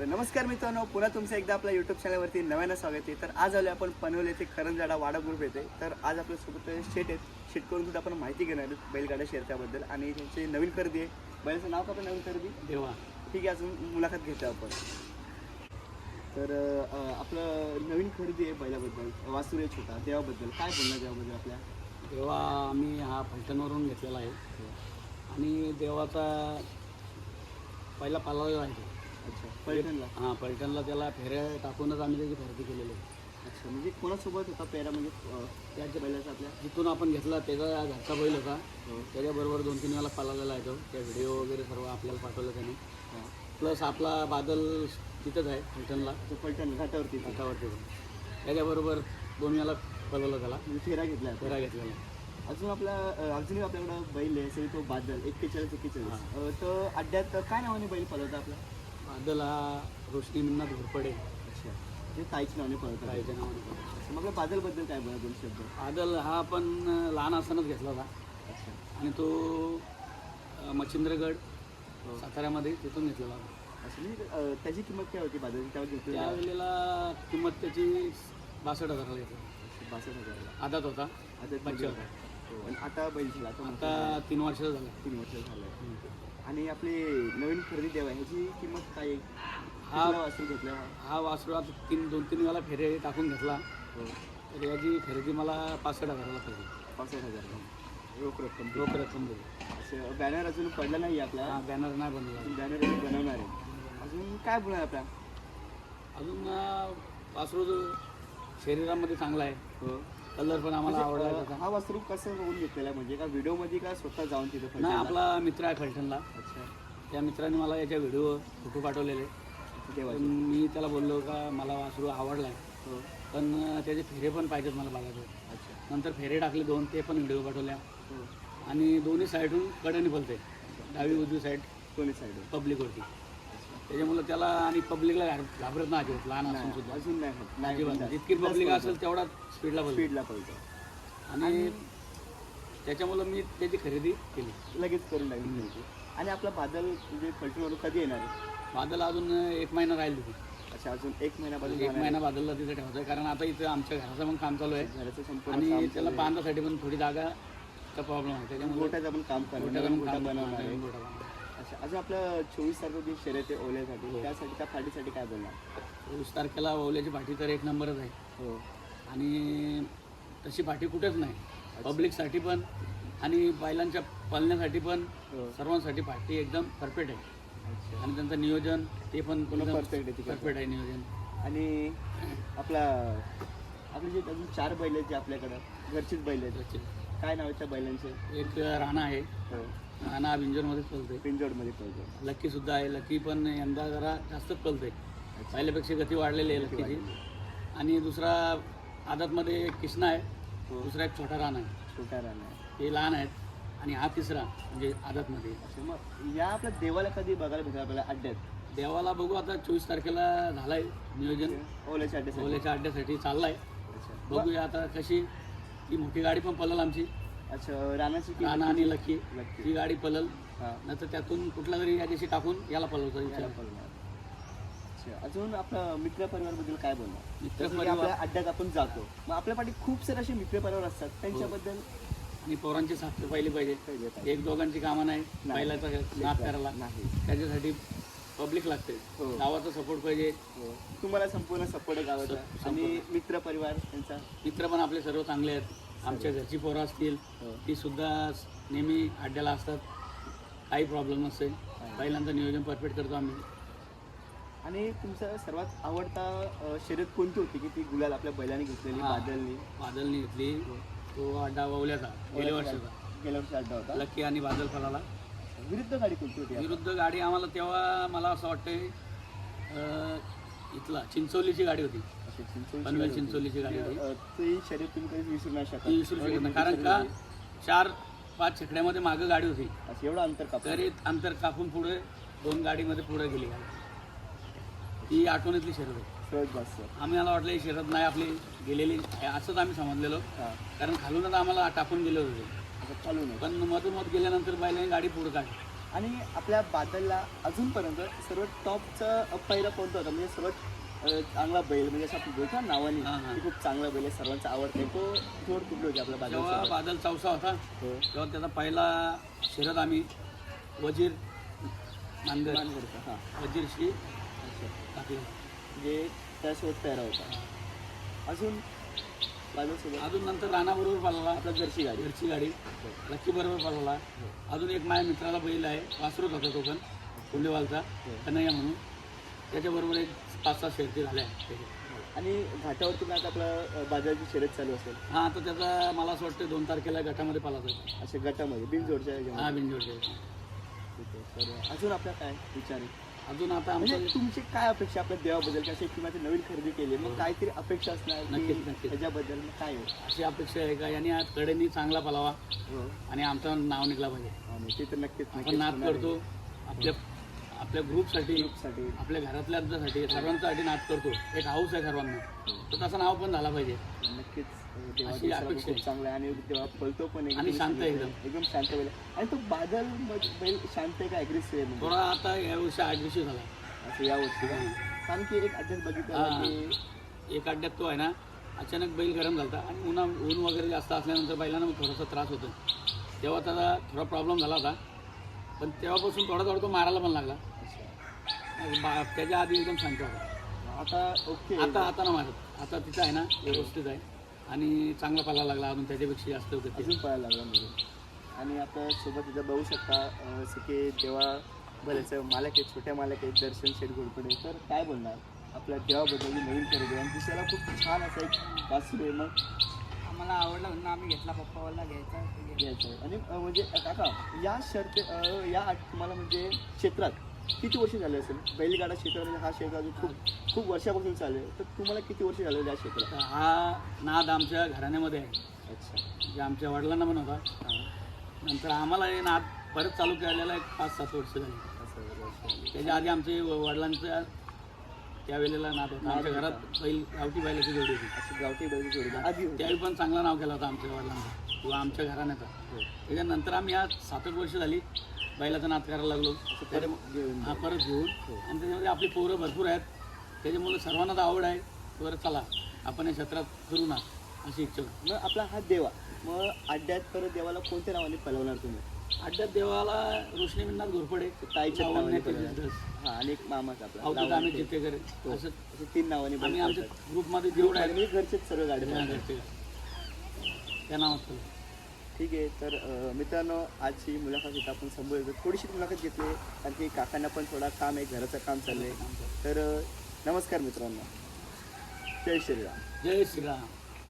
तर नमस्कार मित्रांनो पुन्हा तुमचं एकदा आपल्या यूट्यूब चॅनलवरती नव्यानं स्वागत आहे. तर आज आलो आपण पनवेल येथे खरंजाडा वाडा ग्रुप येते तर आज आपल्यासोबत शेट आहेत. शेट करून सुद्धा आपण माहिती घेणार आहोत बैलगाड्या शर्यताबद्दल आणि त्यांची नवीन खरेदी आहे. बैलाचं नाव का नवीन खरेदी? देवा. ठीक आहे अजून मुलाखत घेतो आपण. तर आपलं नवीन खरेदी आहे बैलाबद्दल. वासुर छोटा. देवाबद्दल. काय बोलणार देवाबद्दल आपल्या? देवा आम्ही हा फलटणवरून घेतलेला आहे. आणि देवाचा पहिला पालाला आहे तो. पैठणला? हां पलटणला त्याला फेऱ्या टाकूनच आम्ही त्याची खरेदी केलेली आहे. अच्छा म्हणजे कोणासोबत होता पेरा? म्हणजे त्याच्या बैलाचा आपल्या? जिथून आपण घेतला त्याचा घरचा बैल होता. हो. त्याच्याबरोबर दोन तीन वेळा पालालेला आहे तो. त्या व्हिडिओ वगैरे सर्व आपल्याला पाठवलं त्याने. प्लस आपला बादल तिथंच आहे फलटणला तो पैठण घाटावरती. घाटावरती. त्याच्याबरोबर दोन वेळा पलवलं त्याला. म्हणजे फेरा घेतला. फेरा घेतलेला. अजून आपला अं, अजूनही आपल्याकडं बैल आहे सरी तो बादल एक्केचाळीस एक्केचाळीस. अं, तो अड्ड्यात काय नावाने बैल पळवता आपला? बादल हा रोशनी मिन्नात घोरपडे अच्छा. ते ताईच्या नावाने नावाने पळतो. मग बादलबद्दल काय बोला दोन शब्द? बादल हा पण लहान असतानाच घेतला होता. अच्छा. आणि तो मच्छिंद्रगड हो. साताऱ्यामध्ये तिथून घेतलेला होता. म्हणजे त्याची किंमत काय होती बादल त्यावर घेतली त्यावेळेला किंमत त्याची बासष्ट हजाराला घेतली बासष्ट हजाराला. आदात होता. आता पंचावन्न. हो आणि आता बैल आता तीन वर्ष झालं. तीन वर्ष झालं. आणि आपली नवीन खरेदी द्यावा ह्याची किंमत काय? हा- वासरू घेतला? हा? वासरू आता तीन दोन तीन वेळा फेरे टाकून घेतला. हो. तर याची खरेदी मला पासष्ट हजाराला पडली. पासष्ट हजार. रोख रक्कम. रोख रक्कम दिली. असं बॅनर अजून पडला नाही आपला? हा बॅनर नाही बनवला बॅनर अजून बनवणार आहे. अजून काय बोलणार आपला? अजून वासरू जो शरीरामध्ये चांगला आहे. हो. कलर पण आम्हाला आवडला म्हणजे, अं, हा वासरू कसं होऊन घेतलेला? म्हणजे का व्हिडिओमध्ये का स्वतः जाऊन तिथे नाही? आपला मित्र आहे फलटणला. अच्छा. त्या मित्राने मला याच्या व्हिडिओ फोटो पाठवलेले. मी त्याला बोललो का मला वासरू आवडला आहे हो. पण त्याचे फेरे पण पाहिजेत मला बघायचे. अच्छा. नंतर फेरे टाकले दोन ते पण व्हिडिओ पाठवल्या. हो. आणि दोन्ही साईडून कडेने बोलते डावी उजवी साईड. दोन्ही साईड पब्लिकवरती त्याच्यामुळे त्याला आणि पब्लिकला घाब- घाबरत नाही अजिबात लहान असून सुद्धा. अजून नाही अजिबात. जितकी पब्लिक असेल तेवढा स्पीडला स्पीडला पळतो. आणि त्याच्यामुळं मी त्याची खरेदी केली. लगेच करून लागली आणि आपला बादल म्हणजे फलटणवरून कधी येणार आहे? बादल अजून एक महिना राहील तिथे. अच्छा अजून एक महिन्यापासून एक महिना बादलला तिथे ठेवायचं कारण आता इथं आमच्या घराचं पण काम चालू आहे. घराचं संपूर्ण आणि त्याला बांधासाठी पण थोडी जागाचा प्रॉब्लेम आहे. त्याच्यामुळे गोट्याचं पण काम करणार गोट्याचं नवीन पण गोटा काम बनवणार आहे. अच्छा अजून आपलं चोवीस तारखेची शर्यत आहे ओल्यासाठी त्यासाठी त्या फाटीसाठी काय बोलणार? चोवीस तारखेला ओल्याची पाठी तर एक नंबरच आहे. हो. आणि तशी पाठी कुठेच नाही. पब्लिकसाठी पण आणि बैलांच्या पळण्यासाठी पण हो. सर्वांसाठी पाठी एकदम परफेक्ट आहे. अच्छा. आणि त्यांचं नियोजन ते पण पूर्ण perfect आहे तिकडचं. परफेक्ट आहे नियोजन. आणि आपला आपले जे अजून चार बैल आहेत जे आपल्याकडं घरचीच बैल आहेत. त्याचे काय नाव आहे त्या बैलांचे? एक राणा आहे. राणा बिंजोरमध्येच पळतोय. पिंजोडमध्ये पळतो लक्की सुद्धा आहे. लक्की पण यंदा जरा जास्तच पळतोय. पहिल्यापेक्षा गती वाढलेली आहे लक्कीची आणि दुसरा आदातमध्ये किष्णा आहे. हो. दुसरा एक छोटा राणा आहे. छोटा राणा आहे. ते लहान आहेत. आणि हा तिसरा म्हणजे आदातमध्ये. मग या आपल्या देवाला कधी बघायला भेटणार आपल्याला अड्ड्यात? देवाला बघू आता चोवीस तारखेला झालाय नियोजन. ओल्याच्या अड्ड्यासाठी. ओल्याच्या अड्ड्यासाठी चाललाय. बघूया आता कशी ती मोठी गाडी पण पळल आमची. अच्छा की राणा आणि लक्की. ती गाडी पळल हा. नंतर त्यातून कुठला तरी या दिवशी टाकून याला पळवचा याला विचार. पळणार. अच्छा. अजून आपलं मित्र परिवारबद्दल काय बोलणार? मित्र जसं की परिवार- आपल्या अड्ड्यात आपण जातो. मग आपल्या पाठी खूप सारे असे मित्र परिवार असतात त्यांच्याबद्दल आणि पोरांची साथ पाहिली पाहिजे. काय? एक दोघांची कामं नाही. बैलाचा नाद करायला. नाही. त्याच्यासाठी पब्लिक लागते. हो. गावाचा सपोर्ट पाहिजे. हो. तुम्हाला संपूर्ण सपोर्ट आहे गावाचा. आणि मित्र परिवार त्यांचा? मित्र पण आपले सर्व चांगले आहेत. आमच्या घरची पोरं असतील हो. ती सुद्धा नेहमी अड्ड्याला असतात. काही प्रॉब्लेम नसते बैलांचं नियोजन परफेक्ट करतो आम्ही. आणि तुमचा सर्वात आवडता अ, शर्यत कोणती होती की ती गुलाल आपल्या बैलाने घेतलेली हा. बादलनी? बादलनी घेतली. तो अड्डा वावल्याचा गेल्या वर्षाचा. गेल्या वर्षी अड्डा होता. लक्की आणि बादल फलाला. विरुद्ध गाडी कोणती होती? विरुद्ध गाडी आम्हाला तेव्हा मला असं वाटतंय इथला चिंचोलीची गाडी होती. पनवेल गाडी होती. चिंचोलीची गाडी होती. ती शर्यत तुम्ही कधीच विसरू नाही शकत. ती विसरू शकत नाही कारण का? चार पाच छकड्यामध्ये मागं गाडी होती. असं एवढं अंतर कापलं. तरी अंतर कापून पुढे दोन गाडीमध्ये पुढे गेली गाडी. ती आठवणीतली शर्यत होती. आम्ही मला वाटलं ही शर्यत नाही आपली गेलेली. असंच आम्ही समजलेलो. कारण खालूनच आम्हाला टाकून गेले होते. असं चालू नाही. पण मधोमध गेल्यानंतर बैलाने गाडी पुढे काढली. आणि आपल्या बादलला अजूनपर्यंत सर्वात टॉपचा पहिला कोणता होता? म्हणजे सर्वात चांगला बैल म्हणजे असं आपण बोलतो नावाने खूप चांगला बैल आहे सर्वांचा आवडते तो जोड कुठली होती आपल्या जेव्हा बादल बादल चौसा होता हो. तेव्हा त्याचा पहिला शर्यत आम्ही वजीर नांदेड हां. वजीरशी टाकली. म्हणजे त्यासोबत तयारा होता. अजून अजून नंतर राणाबरोबर पाळला आपला जर्सी गाडी. घरची गाडी लक्की बरोबर पाळला. अजून एक माझ्या मित्राला बैल आहे वासरूच होता तो पण कुंडेवालचा. कन्हैया म्हणून. त्याच्याबरोबर एक पाच सहा शर्ती झाल्या. आणि घाटावरती पण आता आपला बाजाराची शर्यत चालू असेल. हा आता त्याचा मला असं वाटतं दोन तारखेला गटामध्ये पालायचा अशा गटामध्ये बिनजोडच्या. हा बिनजोडचे ठीक आहे. तर अजून आपला काय विचार आहे अजून आता म्हणजे तुमची काय अपेक्षा आपल्या देवाबद्दल? कशी किंवा ते नवीन खरेदी केली मग काहीतरी अपेक्षा असणार की नक्कीच, नक्कीच. ह्याच्याबद्दल मग काय आहे? अशी अपेक्षा आहे का? यांनी आज कडेनी चांगला पलावा हो. आणि आमचं नाव निघला पाहिजे. आणि ते तर नक्कीच आपण नाद करतो. आपल्या आपल्या ग्रुपसाठी साठी आपल्या घरातल्यासाठी सर्वांसाठी नाद करतो. एक हाऊस आहे सर्वांना. तर तसं नाव पण झाला पाहिजे. नक्कीच अं, देवा अशी दुसरा अपेक्षा खूप. चांगला आहे आणि तेव्हा पळतो पण आणि शांत आहे एकदम. एकदम शांत बैल आहे. आणि तो बादल बैल शांत आहे का अग्रेसिव्ह आहे म्हणजे? थोडा आता या वर्षी दिवशी झाला. असं या वर्षी? कारण की एक अध्यक्ष बघितलं हा. एक अड्ड्यात तो आहे ना अचानक बैल गरम झाला आणि उन्हा ऊन वगैरे जास्त असल्यानंतर बैलांना मग थोडासा त्रास होतो. तेव्हा त्याचा थोडा प्रॉब्लेम झाला होता. पण तेव्हापासून थोडा थोडा तो मारायला पण लागला. बा- त्याच्या आधी एकदम शांत होता. आता ओके. आता आता ना मारत आता तिथं आहे ना व्यवस्थित आहे. आणि चांगला पाला लागला अजून त्याच्यापेक्षा जास्त होते अजून पळायला लागला म्हणजे. आणि आता सोबत इथं बघू शकता अं, सखे देवा भल्याचं मालक आहेत छोट्या मालक आहेत दर्शन शेठ घोडपडे तर काय बोलणार? आपल्या देवाबद्दल ही नवीन खरेदी. आणि दुसऱ्याला खूप छान असं एक वासरू आहे मग. आम्हाला आवडला म्हणून आम्ही घेतला पप्पावाला घ्यायचा. घ्यायचं आहे. आणि अं, म्हणजे काका या शर्त अं, या आठ- तुम्हाला म्हणजे क्षेत्रात किती वर्ष झाले असेल? बैलगाडा क्षेत्रामध्ये हा क्षेत्र अजून खूप खूप वर्षापासून चालू आहे. तर तुम्हाला किती वर्ष झाले या क्षेत्रात? तर हा नाद आमच्या घराण्यामध्ये आहे. अच्छा. म्हणजे आमच्या वडिलांना पण होता. नंतर आम्हाला हे नाद परत चालू केलेला एक पाच सात वर्ष झाली. त्याच्या आधी आमचे वडिलांचा त्यावेळेला नाद होता. आमच्या घरात बैल गावठी बैलाची जोडी होती. असं गावठी बैल जोडी. आधी होती. त्यावेळी पण चांगला नाव केला होता आमच्या वडिलांचा. किंवा आमच्या घराण्याचा. हो. त्याच्यानंतर आम्ही आज सात एक वर्ष झाली. बैलाचा नाद करायला लागलो त्याच्या परत घेऊन हा परत घेऊन आणि त्याच्यामध्ये आपली पोरं भरपूर आहेत त्याच्यामुळे सर्वांनाच आवड आहे बरं चला आपण या क्षेत्रात फिरू ना अशी इच्छा. मग आपला हा देवा मग अड्ड्यात परत देवाला कोणत्या नावाने पलवणार तुम्ही अड्ड्यात देवाला रोशनी घोरपडे ताईच्या नावाने. केली. हा आणि एक मामाचा आपला आम्ही ते. चित्तेकर हो. असं असे तीन नावाने आम्ही आमच्या. ग्रुपमध्ये जेवढं आहे घरचेच सर्व गाडी त्या नावात केलं. ठीक आहे तर मित्रांनो आजची मुलाखत इथं आपण समोर थोडीशी मुलाखत घेतली कारण की काकांना पण थोडा काम आहे घराचं काम चाललंय. तर नमस्कार मित्रांनो. जय श्रीराम. जय श्रीराम.